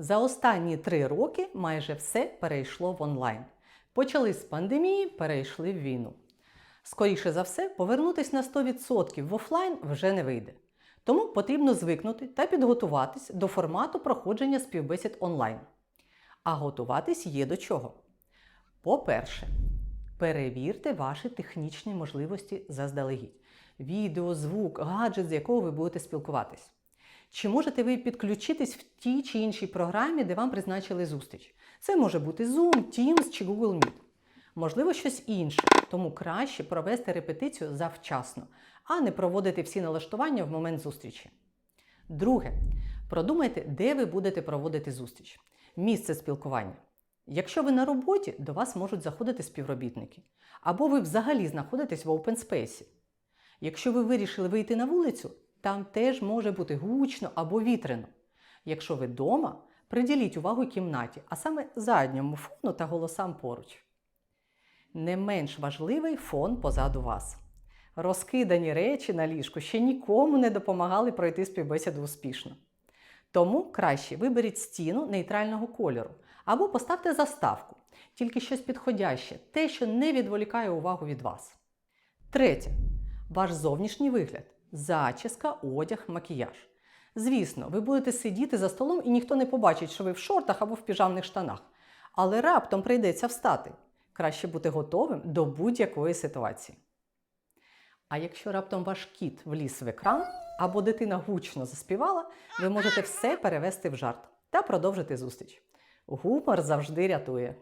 За останні три роки майже все перейшло в онлайн. Почали з пандемії, перейшли в війну. Скоріше за все, повернутися на 100% в офлайн вже не вийде. Тому потрібно звикнути та підготуватись до формату проходження співбесід онлайн. А готуватись є до чого. По-перше, перевірте ваші технічні можливості заздалегідь. Відео, звук, гаджет, з якого ви будете спілкуватись. Чи можете ви підключитись в тій чи іншій програмі, де вам призначили зустріч? Це може бути Zoom, Teams чи Google Meet. Можливо, щось інше, тому краще провести репетицію завчасно, а не проводити всі налаштування в момент зустрічі. Друге, продумайте, де ви будете проводити зустріч. Місце спілкування. Якщо ви на роботі, до вас можуть заходити співробітники. Або ви взагалі знаходитесь в open space. Якщо ви вирішили вийти на вулицю, там теж може бути гучно або вітряно. Якщо ви вдома, приділіть увагу кімнаті, а саме задньому фону та голосам поруч. Не менш важливий фон позаду вас. Розкидані речі на ліжку ще нікому не допомагали пройти співбесіду успішно. Тому краще виберіть стіну нейтрального кольору або поставте заставку, тільки щось підходяще, те, що не відволікає увагу від вас. Третє. Ваш зовнішній вигляд зачіска, одяг, макіяж. Звісно, ви будете сидіти за столом і ніхто не побачить, що ви в шортах або в піжамних штанах. Але раптом прийдеться встати. Краще бути готовим до будь-якої ситуації. А якщо раптом ваш кіт вліз в екран або дитина гучно заспівала, ви можете все перевести в жарт та продовжити зустріч. Гумор завжди рятує.